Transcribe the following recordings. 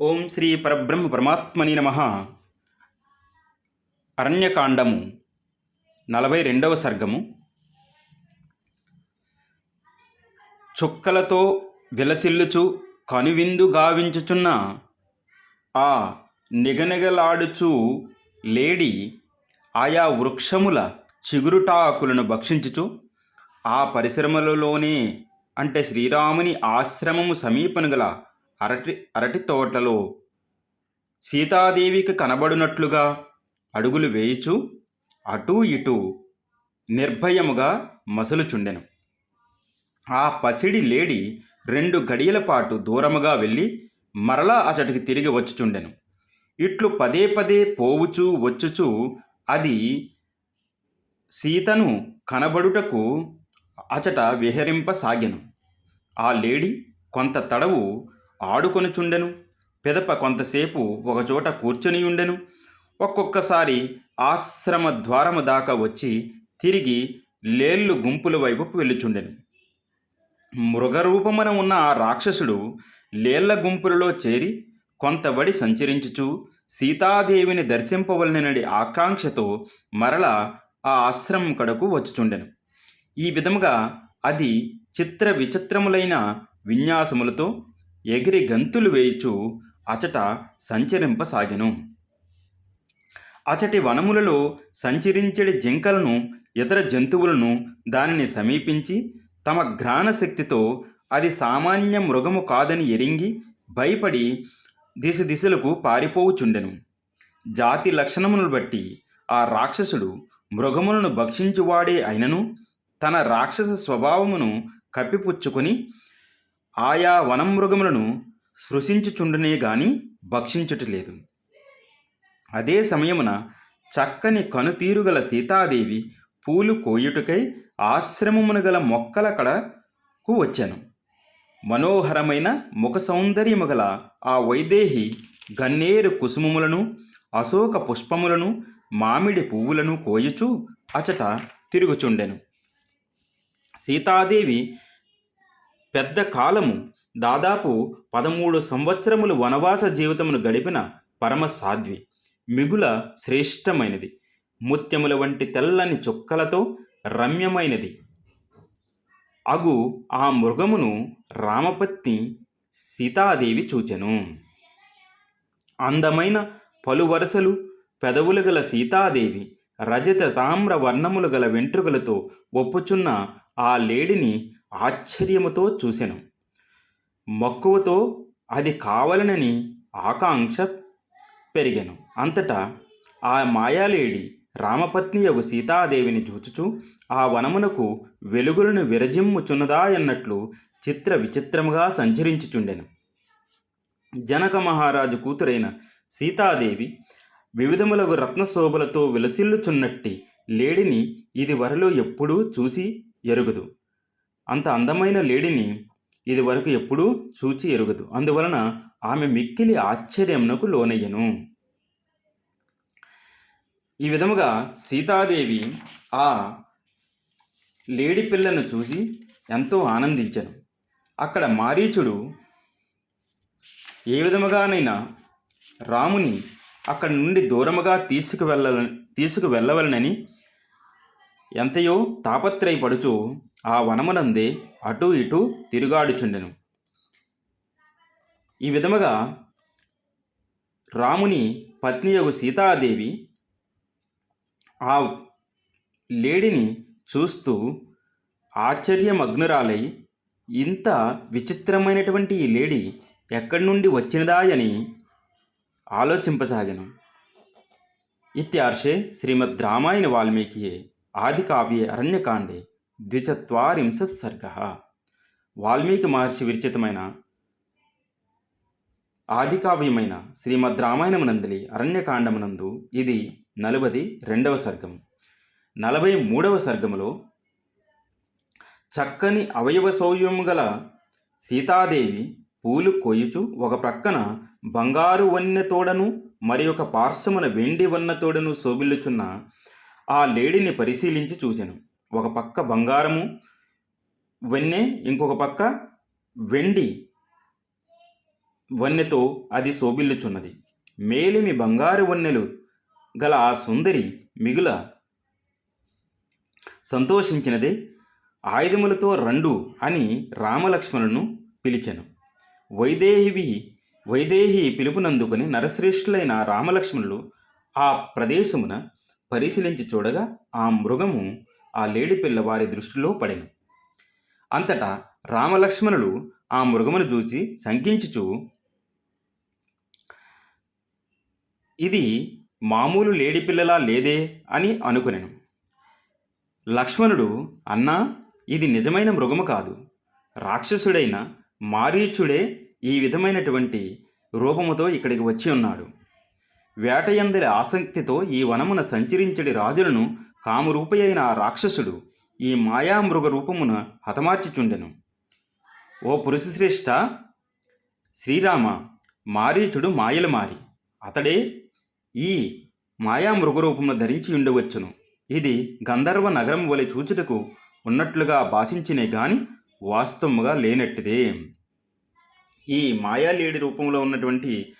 ఓం శ్రీ పరబ్రహ్మ పరమాత్మని నమ. అరణ్యకాండము నలభై రెండవ సర్గము. చుక్కలతో విలసిల్లుచు కనువిందు గావించుచున్న ఆ నిగనిగలాడుచు లేడి ఆయా వృక్షముల చిగురుటాకులను భక్షించుచు ఆ పరిశ్రమలలోనే అంటే శ్రీరాముని ఆశ్రమము సమీపను గల అరటి అరటి తోటలో సీతాదేవికి కనబడినట్లుగా అడుగులు వేయుచు అటూ ఇటూ నిర్భయముగా మసలుచుండెను. ఆ పసిడి లేడి రెండు గడియల పాటు దూరముగా వెళ్ళి మరలా అచటికి తిరిగి వచ్చుచుండెను. ఇట్లు పదే పదే పోవుచూ వచ్చుచూ అది సీతను కనబడుటకు అచట విహరింపసాగెను. ఆ లేడి కొంత తడవు ఆడుకొనుచుండెను. పెదప కొంతసేపు ఒకచోట కూర్చొనియుండెను. ఒక్కొక్కసారి ఆశ్రమ ద్వారము దాకా వచ్చి తిరిగి లేళ్ళు గుంపుల వైపు వెళ్ళుచుండెను. మృగరూపమున ఉన్న ఆ రాక్షసుడు లేళ్ళ గుంపులలో చేరి కొంతబడి సంచరించుచు సీతాదేవిని దర్శింపవలనడి ఆకాంక్షతో మరల ఆ ఆశ్రమం కడకు వచ్చుచుండెను. ఈ విధముగా అది చిత్ర విచిత్రములైన విన్యాసములతో ఎగిరి గంతులు వేయుచు అచట సంచరింపసాగెను. అచటి వనములలో సంచరించడి జింకలను ఇతర జంతువులను దానిని సమీపించి తమ ఘ్రాణశక్తితో అది సామాన్య మృగము కాదని ఎరింగి భయపడి దిశ దిశలకు పారిపోవుచుండెను. జాతి లక్షణములను బట్టి ఆ రాక్షసుడు మృగములను భక్షించువాడే అయినను తన రాక్షస స్వభావమును కప్పిపుచ్చుకొని ఆయా వనమృగములను సృశించుచుండునే గాని భక్షించుటలేదు. అదే సమయమున చక్కని కనుతీరుగల సీతాదేవి పూలు కోయుటకై ఆశ్రమమున గల మొక్కల కడకు వచ్చాను. మనోహరమైన ముఖ సౌందర్యము గల ఆ వైదేహి గన్నేరు కుసుమములను అశోక పుష్పములను మామిడి పువ్వులను కోయుచు అచట తిరుగుచుండెను. సీతాదేవి పెద్ద కాలము దాదాపు పదమూడు సంవత్సరములు వనవాస జీవితమును గడిపిన పరమ సాధ్వి మిగుల శ్రేష్టమైనది. ముత్యముల వంటి తెల్లని చుక్కలతో రమ్యమైనది. అగు ఆ మృగమును రామపత్ని సీతాదేవి చూచెను. అందమైన పలు వరుసలు పెదవులు గల సీతాదేవి రజత తామ్ర వర్ణములు గల వెంట్రుకలతో ఒప్పుచున్న ఆ లేడిని ఆశ్చర్యముతో చూసెను. మక్కువతో అది కావాలనని ఆకాంక్ష పెరిగాను. అంతటా ఆ మాయాలేడి రామపత్ని యొక్క సీతాదేవిని చూచుచు ఆ వనమునకు వెలుగులను విరజిమ్ముచున్నదా అన్నట్లు చిత్ర విచిత్రముగా సంచరించుచుండెను. జనక మహారాజు కూతురైన సీతాదేవి వివిధములగు రత్నశోభలతో విలసిల్లుచున్నట్టి లేడిని ఇది వరలో ఎప్పుడూ చూసి ఎరుగదు. అంత అందమైన లేడిని ఇదివరకు ఎప్పుడూ చూచి ఎరుగదు. అందువలన ఆమె మిక్కిలి ఆశ్చర్యమునకు లోనయ్యను. ఈ విధముగా సీతాదేవి ఆ లేడి పిల్లను చూసి ఎంతో ఆనందించను. అక్కడ మారీచుడు ఏ విధముగానైనా రాముని అక్కడి నుండి దూరముగా తీసుకువెళ్ళ తీసుకువెళ్ళవలనని ఎంతయో తాపత్రయపడుచు ఆ వనమునందే అటు ఇటు తిరుగాడుచుండెను. ఈ విధముగా రాముని పత్నియగు సీతాదేవి ఆ లేడిని చూస్తూ ఆశ్చర్యమగ్నురాలై ఇంత విచిత్రమైనటువంటి ఈ లేడీ ఎక్కడి నుండి వచ్చినదాయని ఆలోచింపసాగాను. ఇత్యార్షే శ్రీమద్ రామాయణ వాల్మీకి ఆదికావ్యే అరణ్యకాండే ద్విచత్వారింశ సర్గ. వాల్మీకి మహర్షి విరచితమైన ఆదికావ్యమైన శ్రీమద్ రామాయణమునందలి అరణ్యకాండమునందు ఇది నలభది రెండవ సర్గం. నలభై మూడవ సర్గములో చక్కని అవయవ సౌర్యము గల సీతాదేవి పూలు కొయ్యుచు ఒక ప్రక్కన బంగారు వన్నె తోడను మరి ఒక పార్శ్వమున వెండి వన్న తోడను శోభిల్లుచున్న ఆ లేడిని పరిశీలించి చూచెను. ఒక పక్క బంగారము వెన్నె ఇంకొక పక్క వెండి. వన్నెతో అది శోభిల్లుచున్నది. మేలిమి బంగారు వన్నెలు గల ఆ సుందరి మిగుల సంతోషించినదే. ఆయుధములతో రండు అని రామలక్ష్మణులను పిలిచెను. వైదేహివి వైదేహి పిలుపునందుకుని నరశ్రేష్ఠులైన రామలక్ష్మణులు ఆ ప్రదేశమున పరిశీలించి చూడగా ఆ మృగము ఆ లేడి పిల్ల వారి దృష్టిలో పడెను. అంతటా రామలక్ష్మణులు ఆ మృగమును చూచి శంకించుచు ఇది మామూలు లేడి పిల్లలా లేదే అని అనుకునేను. లక్ష్మణుడు అన్నా ఇది నిజమైన మృగము కాదు. రాక్షసుడైన మారీచుడే ఈ విధమైనటువంటి రూపముతో ఇక్కడికి వచ్చి ఉన్నాడు. వేటయందరి ఆసక్తితో ఈ వనమున సంచరించడి రాజులను కామరూపయైన ఆ రాక్షసుడు ఈ మాయామృగ రూపమున హతమార్చిచుండెను. ఓ పురుషశ్రేష్ఠ శ్రీరామ మారీచుడు మాయలు మారి అతడే ఈ మాయా మృగరూపమును ధరించి ఉండవచ్చును. ఇది గంధర్వ నగరం వలె చూచుటకు ఉన్నట్లుగా భాషించినే గాని వాస్తవముగా లేనట్టిదే. ఈ మాయాలేడి రూపంలో ఉన్నటువంటి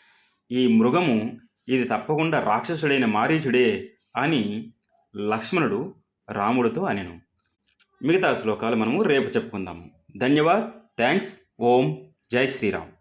ఈ మృగము ఇది తప్పకుండా రాక్షసుడైన మారీచుడే అని లక్ష్మణుడు రాముడితో అనెను. మిగతా శ్లోకాలు మనము రేపు చెప్పుకుందాము. ధన్యవాద్. థ్యాంక్స్. ఓం. జై శ్రీరామ్.